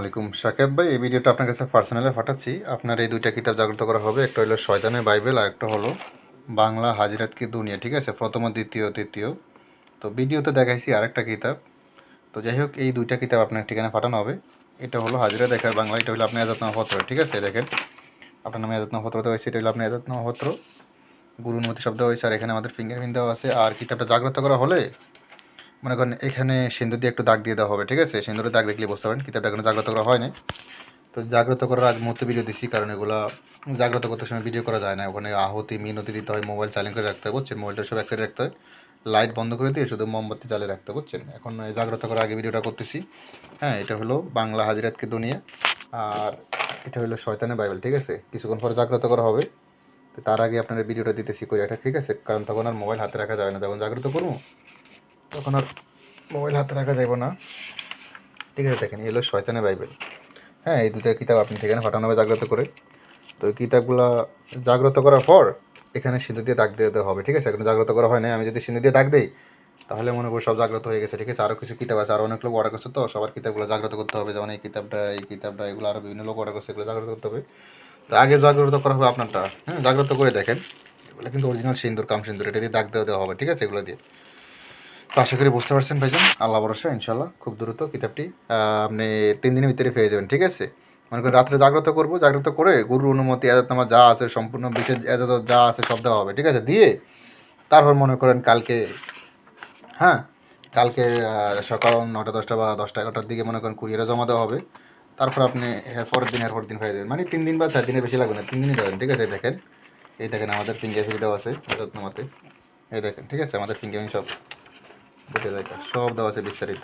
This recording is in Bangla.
আলাইকুম। শাকেদ ভাই, এই ভিডিওটা আপনার কাছে পার্সোনালি পাঠাচ্ছি। আপনার এই দুইটা কিতাব জাগ্রত করা হবে। একটা হলো শয়তানের বাইবেল আর একটা হলো বাংলা হাজিরাত কি দুনিয়া, ঠিক আছে? প্রথম, দ্বিতীয়, তৃতীয়। তো ভিডিওতে দেখাইছি আরেকটা কিতাব। তো যাই হোক, এই দুইটা কিতাব আপনার ঠিকানা পাঠানো হবে। এটা হলো হাজিরা দেখার বাংলা, এটা হলো আপনার আজাদনামা পত্র ঠিক আছে? দেখেন, আপনার নামে আজাদনামা পত্র দেওয়া হয়েছে, এটা হলো আপনার আজাদনামা পত্র গুরুমতি শব্দ হয়েছে, আর এখানে আমাদের ফিঙ্গারপ্রিন্ট দেওয়া আছে। আর কিতাবটা জাগ্রত করা হলে মনে করেন এখানে সিন্দুর দিয়ে একটু দাগ দিয়ে দেওয়া হবে, ঠিক আছে? সিন্দুরের দাগ দেখলে বুঝতে পারেন কিতাবটা এখনও জাগ্রত করা হয়নি। তো জাগ্রত করার আগে মুহূর্তে ভিডিও দিচ্ছি কারণ এগুলো জাগ্রত করতে সময় ভিডিও করা যায় না। ওখানে আহতি মিনতি দিতে হয় মোবাইল চালিয়ে করে রাখতে হয়, বুঝছেন? মোবাইলটা সব এক সাইডে রাখতে হয়। লাইট বন্ধ করে দিয়ে শুধু মোমবাতি জ্বালিয়ে রাখতে বুঝছেন? এখন জাগ্রত করার আগে ভিডিওটা করতেছি। হ্যাঁ এটা হলো বাংলা হাজিরাতকে দুনিয়া। আর এটা হলো শয়তানের বাইবেল, ঠিক আছে? কিছুক্ষণ পরে জাগ্রত করা হবে। তো তার আগে আপনার ভিডিওটা দিতেছি করে এটা ঠিক আছে? কারণ তখন আর মোবাইল হাতে রাখা যাবে না। যখন জাগ্রত করব তখন আর মোবাইল হাতে রাখা যাবে না। ঠিক আছে, দেখেন, এই হলো শয়তানের বাইবেল। হ্যাঁ এই দুটো কিতাব আপনি ঠিকানা পাঠানো হবে জাগ্রত করে। তো কিতাবগুলো জাগ্রত করার পর এখানে সিঁদুর দিয়ে দাগ দিয়ে হবে, ঠিক আছে? এখন জাগ্রত করা হয় না আমি যদি সিঁদুর দিয়ে দাগ দিই, তাহলে মনে করি সব জাগ্রত হয়ে গেছে, ঠিক আছে? আরও কিছু কিতাব আছে আরও অনেক লোক অর্ডার করছে তো, সবার কিতাবগুলো জাগ্রত করতে হবে। যেমন এই কিতাবটা এই কিতাবটা, এগুলো আরও বিভিন্ন লোক অর্ডার করছে, এগুলো জাগ্রত করতে হবে। তো আগে জাগ্রত করা হবে আপনারটা। হ্যাঁ জাগ্রত করে দেখেন। এগুলো কিন্তু অরিজিনাল সিন্দুর কাম সিন্দুর এটা দিয়ে দাগ দেওয়া দেওয়া হবে, ঠিক আছে? এগুলো দিয়ে। আশা করি বুঝতে পারছেন, ভাইজান। আল্লাহ ভরসা ইনশাল্লাহ খুব দ্রুত কিতাবটি আপনি তিন দিনের ভিতরে পেয়ে যাবেন, ঠিক আছে? মনে করেন রাত্রে জাগ্রত করব, জাগ্রত করে গুরুর অনুমতি এজাতনামা যা আছে, সম্পূর্ণ বিশেষ এজাত যা আছে, সব দেওয়া হবে, ঠিক আছে? দিয়ে তারপর মনে করেন কালকে হ্যাঁ? কালকে সকাল নটা দশটা বা দশটা, এগারোটার দিকে মনে করেন কুরিয়ারে জমা দেওয়া হবে। তারপর আপনি এর পরের দিন, এর পরের দিন হয়ে যাবেন। মানে তিন দিন বা চার দিনের বেশি লাগবে না, তিন দিনই দেবেন ঠিক আছে? দেখেন, এই দেখেন আমাদের ফিঙ্গার ফিল দেওয়া আছে এজাতনামাতে এই দেখেন, ঠিক আছে? আমাদের ফিঙ্গার সব বুঝে যায়। সব দেওয়া আছে বিস্তারিত।